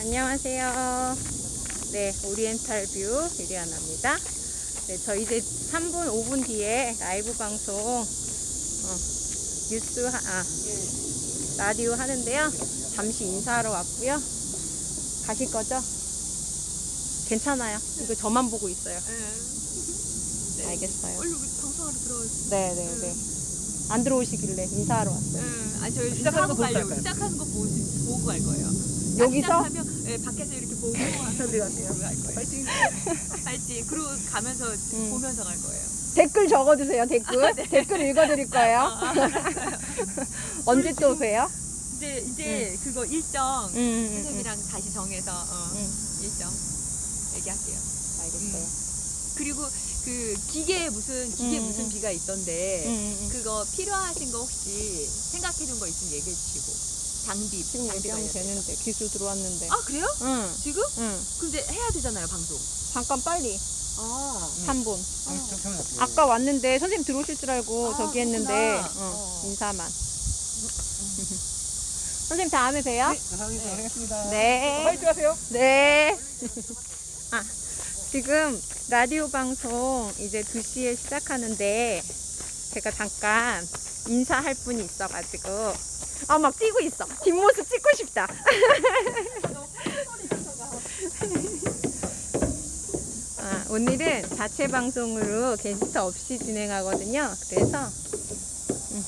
안녕하세요. 네, 오리엔탈 뷰 유리아나입니다. 네, 저 이제 3분, 5분 뒤에 라이브 방송, 어, 뉴스, 하, 아, 라디오 하는데요. 잠시 인사하러 왔고요. 가실 거죠? 괜찮아요. 이거 저만 보고 있어요. 네. 알겠어요. 얼른 방송하러 들어오세요. 네, 네, 네. 안 들어오시길래 인사하러 왔어요. 응. 아니 저희 시작하는 시작하는 거? 시작하는 보고 갈 거예요. 아, 여기서? 시작하면 네, 밖에서 이렇게 보고 어디 가세요? 갈 거예요. 파이팅! 그리고 가면서 음. 보면서 갈 거예요. 댓글 적어주세요, 댓글. 댓글 읽어드릴 거예요. 아, 언제 또 오세요? 이제 이제 그거 일정 음, 음, 음, 음. 선생님이랑 다시 정해서 어, 음. 일정 얘기할게요. 알겠어요. 그리고 그 기계 무슨 기계 음, 무슨 음. 비가 있던데 음, 음, 음. 그거 필요하신 거 혹시 생각해 둔 거 있으면 얘기해 주시고 장비 지금 장비 얘기하면. 되는데 기술 들어왔는데. 아 그래요? 응, 지금? 응. 근데 해야 되잖아요 방송. 잠깐 빨리. 아, 3분. 어. 아까 왔는데 선생님 들어오실 줄 알고 아, 저기 했는데 그렇구나. 어, 어. 인사만. 선생님 다음에 봬요. 감사합니다. 네. 파이팅 하세요. 네. 아, 지금 라디오 방송 이제 2시에 시작하는데 제가 잠깐 인사할 분이 있어가지고 아, 막 뛰고 있어. 뒷모습 찍고 싶다. 아, 오늘은 자체 방송으로 게스트 없이 진행하거든요. 그래서 음.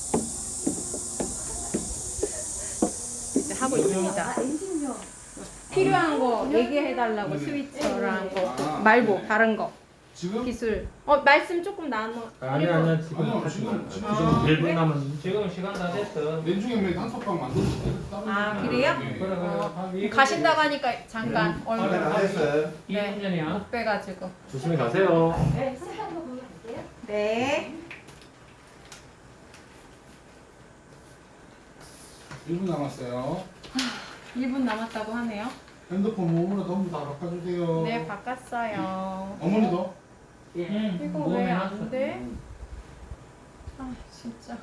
하고 있습니다. 필요한 거 얘기해 달라고 스위처랑 거 말고 다른 거 지금 기술. 어 말씀 조금 나눠. 아니 아니야 지금 아니요, 하지 지금, 마. 지금. 지금 1분 남은 지금 시간 다 됐어 렌중에 몇 단톡방 만들었어요. 아, 그래요? 네. 그래 어, 그래 가신다고 하니까 잠깐 얼굴 됐어요 네. 2분 전이야 못 빼가지고. 조심히 가세요 네. 1분 남았어요. 1분 남았다고 하네요. 핸드폰 몸으로 전부 다 바꿔주세요. 네 바꿨어요. 어머니도? 응 이거 몸에 왜 놨어. 안 돼? 아 진짜.